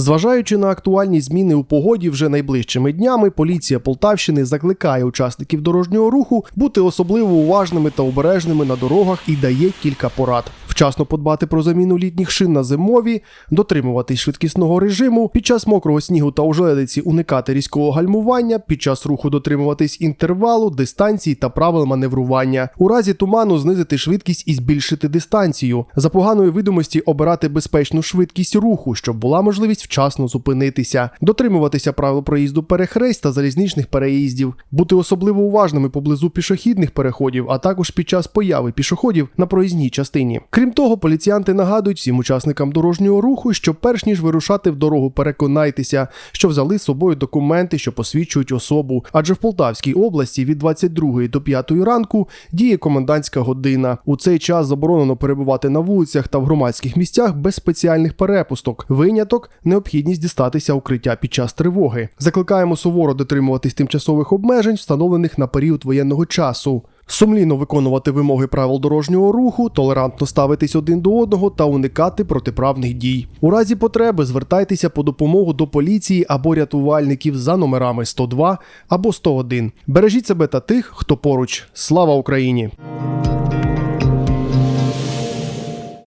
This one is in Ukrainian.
Зважаючи на актуальні зміни у погоді, вже найближчими днями поліція Полтавщини закликає учасників дорожнього руху бути особливо уважними та обережними на дорогах і дає кілька порад. Вчасно подбати про заміну літніх шин на зимові, дотримуватись швидкісного режиму, під час мокрого снігу та ожеледиці уникати різкого гальмування, під час руху дотримуватись інтервалу, дистанції та правил маневрування. У разі туману знизити швидкість і збільшити дистанцію. За поганої видимості обирати безпечну швидкість руху, щоб була можливість вчасно зупинитися, дотримуватися правил проїзду перехресть та залізничних переїздів, бути особливо уважними поблизу пішохідних переходів, а також під час появи пішоходів на проїзній частині. Крім того, поліціянти нагадують всім учасникам дорожнього руху, що перш ніж вирушати в дорогу, переконайтеся, що взяли з собою документи, що посвідчують особу. Адже в Полтавській області від 22 до 5 ранку діє комендантська година. У цей час заборонено перебувати на вулицях та в громадських місцях без спеціальних перепусток. Виняток необхідність дістатися укриття під час тривоги. Закликаємо суворо дотримуватись тимчасових обмежень, встановлених на період воєнного часу. Сумлінно виконувати вимоги правил дорожнього руху, толерантно ставитись один до одного та уникати протиправних дій. У разі потреби звертайтеся по допомогу до поліції або рятувальників за номерами 102 або 101. Бережіть себе та тих, хто поруч. Слава Україні!